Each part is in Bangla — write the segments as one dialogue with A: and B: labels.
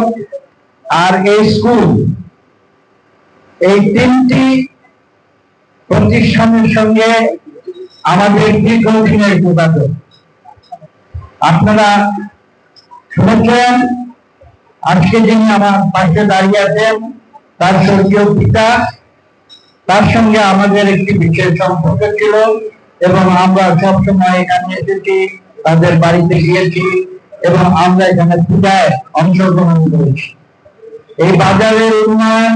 A: শিক্ষক আর এই স্কুল, এই তিনটি প্রতিষ্ঠানের সঙ্গে আমাদের দীর্ঘদিনের যোগাযোগ। আপনারা শুনেছেন আজকে যিনি আমার পাশে দাঁড়িয়ে আছেন তার স্বর্গীয় পিতা। তার সঙ্গে আমাদের একটি বিশেষ সম্পর্ক ছিল এবং আমরা সবসময় এখানে এসেছি, তাদের বাড়িতে গিয়েছি। এবং আমরা এখানে পূজায় অংশগ্রহণ করেছি। এই বাজারের উন্নয়ন,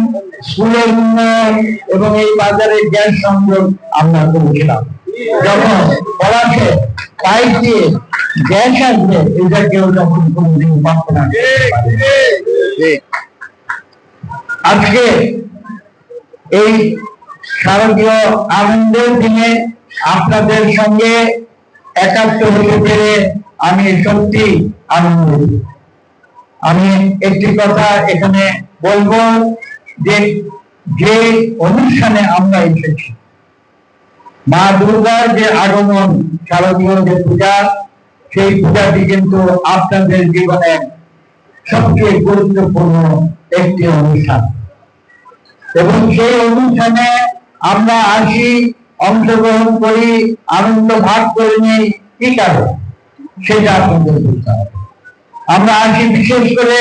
A: স্কুলের উন্নয়ন এবং এই বাজারের গ্যাস সংযোগ আমরা করেছিলাম। যখন পাইপ দিয়ে গ্যাস আসবে এটা কেউ যখন কোনোদিন পারে। আজকে এই শারদীয় আনন্দের দিনে আপনাদের সঙ্গে একাত্ম হতে পেরে আমি সত্যি আনন্দিত আমি একটি কথা এখানে বলব যে যে অনুষ্ঠানে আমরা এসেছি, মা দুর্গার যে আগমন, শারদীয় যে পূজা, সেই পূজাটি কিন্তু আপনাদের জীবনে সবচেয়ে গুরুত্বপূর্ণ একটি অনুষ্ঠান। এবং সেই অনুষ্ঠানে আমরা আসি, অংশগ্রহণ করি, আনন্দ ভাগ করে নিই, কি কারণ? সেটা আপনাদের বুঝতে হবে। আমরা আসি বিশেষ করে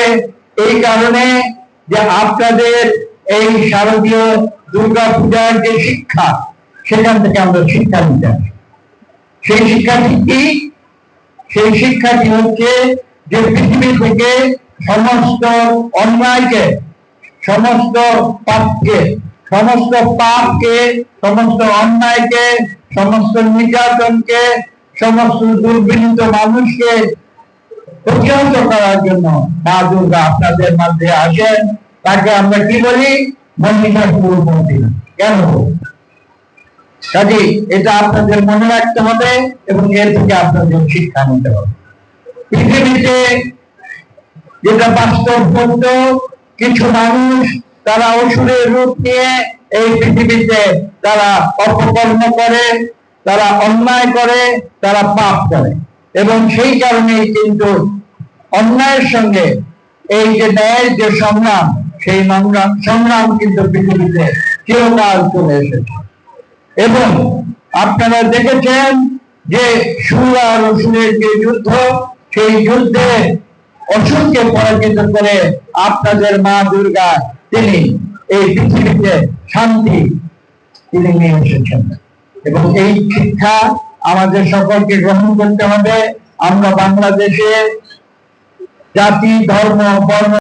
A: এই কারণে যে আপনাদের এই শারদীয় দুর্গা পূজার যে শিক্ষা, সেখান থেকে আমরা শিক্ষা নিতে আসি। সেই শিক্ষাটি কি? সেই শিক্ষাটি হচ্ছে যে পৃথিবী থেকে সমস্ত অন্যায়কে, সমস্ত পাপকে সমস্ত পাপকে, সমস্ত অন্যায়কে, সমস্ত নির্যাতনকে সমস্ত দুর্বিনীত মানুষকে প্রতিহত করার জন্য মা দুর্গা আপনাদের মধ্যে আসেন। তাকে আমরা কি বলি? মন্দির কেন? কাজে এটা আপনাদের মনে রাখতে হবে এবং এর থেকে আপনাদের শিক্ষা নিতে হবে। পৃথিবীতে যেটা বাস্তব সত্য, কিছু মানুষ তারা অসুরের রূপ নিয়ে এই পৃথিবীতে তারা অপকর্ম করে তারা অন্যায় করে, তারা পাপ করে। এবং সেই কারণেই কিন্তু অন্যায়ের সঙ্গে এই যে ন্যায়ের যে সংগ্রাম, সেই সংগ্রাম কিন্তু পৃথিবীতে চিরকাল চলে এসেছে। এবং আপনারা দেখেছেন যে সুর আর অসুরের যে যুদ্ধ, সেই যুদ্ধে অসুরকে পরাজিত করে আপনাদের মা দুর্গা, তিনি এই পৃথিবীতে শান্তি তিনি নিয়ে এসেছেন। এবং এই শিক্ষা আমাদের সকলকে গ্রহণ করতে হবে। আমরা বাংলাদেশে জাতি ধর্ম বর্ণ